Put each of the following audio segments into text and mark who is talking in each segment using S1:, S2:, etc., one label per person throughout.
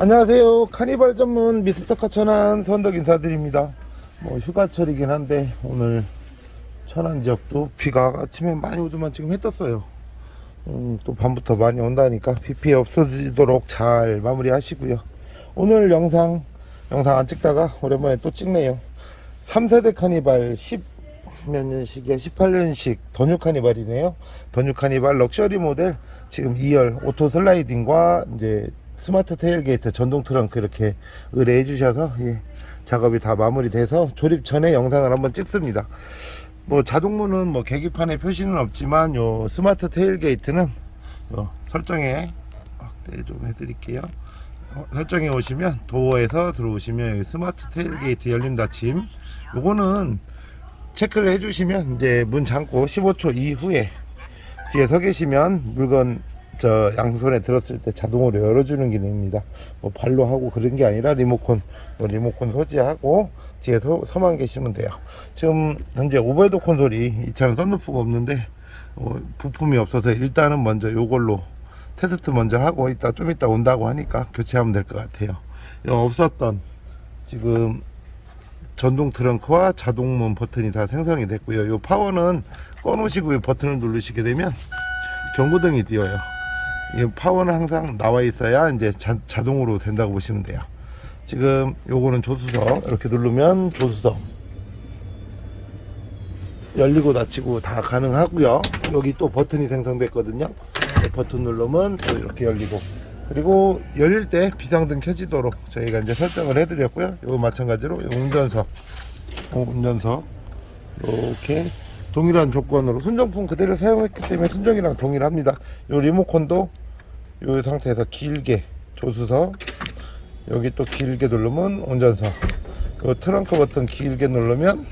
S1: 안녕하세요. 카니발 전문 미스터 카 천안 선덕 인사드립니다. 뭐 휴가철이긴 한데 오늘 천안 지역도 비가 아침에 많이 오지만 지금 해 떴어요. 음, 또 밤부터 많이 온다니까 비 피해 없어지도록 잘 마무리하시고요. 오늘 영상 영상 안 찍다가 오랜만에 또 찍네요. 3세대 카니발 10 몇 년식이야? 18년식 더뉴 카니발이네요. 더뉴 카니발 럭셔리 모델 지금 2열 오토 슬라이딩과 이제 스마트 테일게이트 전동 트렁크 이렇게 의뢰해 주셔서 예, 작업이 다 마무리돼서 조립 전에 영상을 한번 찍습니다. 뭐 자동문은 뭐 계기판에 표시는 없지만 요 스마트 테일게이트는 요 설정에 확대 좀 해드릴게요. 어, 설정에 오시면 도어에서 들어오시면 스마트 테일게이트 열림 닫힘 요거는 체크를 해주시면 이제 문 잠고 15초 이후에 뒤에 서 계시면 물건 저 양손에 들었을 때 자동으로 열어주는 기능입니다. 뭐 발로 하고 그런 게 아니라 리모컨 뭐 리모컨 소지하고 뒤에 서, 서만 계시면 돼요. 지금 현재 오버헤드 콘솔이 이 차는 썬루프가 없는데 어, 부품이 없어서 일단은 먼저 요걸로 테스트 먼저 하고 이따 좀 이따 온다고 하니까 교체하면 될 것 같아요. 요 없었던 지금 전동 트렁크와 자동문 버튼이 다 생성이 됐고요. 이 파워는 꺼놓으시고 이 버튼을 누르시게 되면 경고등이 띄어요. 이 파워는 항상 나와 있어야 이제 자, 자동으로 된다고 보시면 돼요. 지금 요거는 조수석 이렇게 누르면 조수석 열리고 닫히고 다 가능하고요. 여기 또 버튼이 생성됐거든요. 이 버튼 누르면 또 이렇게 열리고 그리고 열릴 때 비상등 켜지도록 저희가 이제 설정을 해드렸고요. 이거 마찬가지로 요 운전석, 어, 운전석 이렇게 동일한 조건으로 순정품 그대로 사용했기 때문에 순정이랑 동일합니다. 요 리모컨도 이 상태에서 길게 조수석 여기 또 길게 누르면 운전석 요 트렁크 버튼 길게 누르면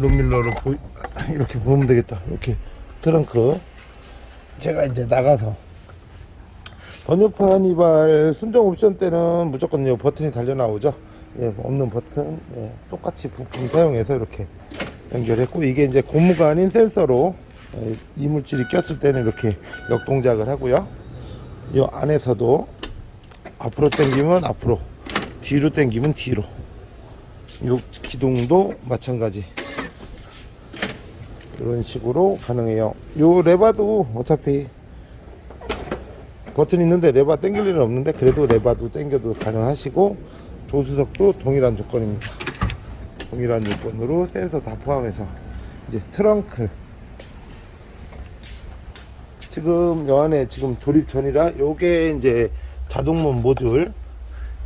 S1: 룸밀러로 보 이렇게 보면 되겠다. 이렇게 트렁크 제가 이제 나가서 번역파니발 순정 옵션 때는 무조건 이 버튼이 달려 나오죠. 예, 없는 버튼 예, 똑같이 부품 사용해서 이렇게 연결했고 이게 이제 고무가 아닌 센서로 예, 이물질이 꼈을 때는 이렇게 역동작을 하고요. 이 안에서도 앞으로 당기면 앞으로, 뒤로 당기면 뒤로. 이 기둥도 마찬가지. 이런 식으로 가능해요. 요 레바도 어차피 버튼 있는데 레바 당길 일은 없는데 그래도 레바도 당겨도 가능하시고 조수석도 동일한 조건입니다. 동일한 조건으로 센서 다 포함해서 이제 트렁크. 지금 여 안에 지금 조립 전이라 요게 이제 자동문 모듈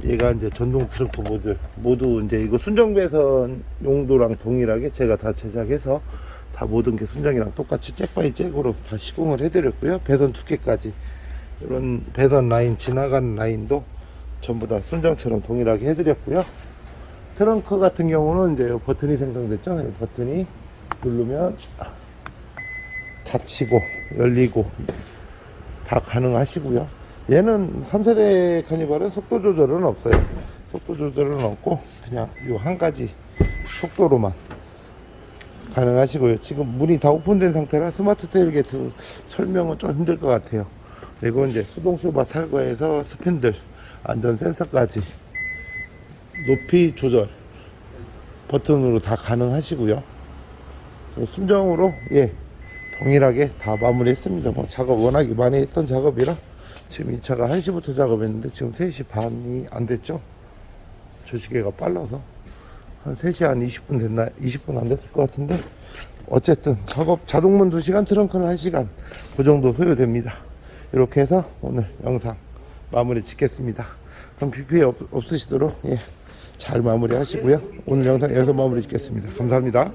S1: 얘가 이제 전동 트렁크 모듈. 모두 이제 이거 순정 배선 용도랑 동일하게 제가 다 제작해서 다 모든 게 순정이랑 똑같이 잭바이 잭으로 다 시공을 해드렸고요. 배선 두께까지. 이런 배선 라인 지나가는 라인도 전부 다 순정처럼 동일하게 해드렸고요 트렁크 같은 경우는 이제 요 버튼이 생성됐죠? 이 버튼이 누르면 닫히고 열리고 다 가능하시고요. 얘는 3세대 카니발은 속도 조절은 없어요. 속도 조절은 없고 그냥 요한 가지 속도로만 가능하시고요. 지금 문이 다 오픈된 상태라 스마트 테일게이트 설명은 좀 힘들 것 같아요. 그리고 이제 수동 쇼바 탈거해서 스핀들 안전 센서까지 높이 조절 버튼으로 다 가능하시고요. 순정으로 예 동일하게 다 마무리했습니다. 뭐 작업 워낙에 많이 했던 작업이라 지금 이 차가 1시부터 작업했는데 지금 3시 반이 안 됐죠? 조시계가 빨라서 한 3시 한 20분 됐나 20분 안 됐을 것 같은데 어쨌든 작업 자동문 2시간 트렁크는 1시간 그 정도 소요됩니다. 이렇게 해서 오늘 영상 마무리 짓겠습니다. 그럼 비 피해 없, 없으시도록 예, 잘 마무리 하시고요. 오늘 영상 여기서 마무리 짓겠습니다. 감사합니다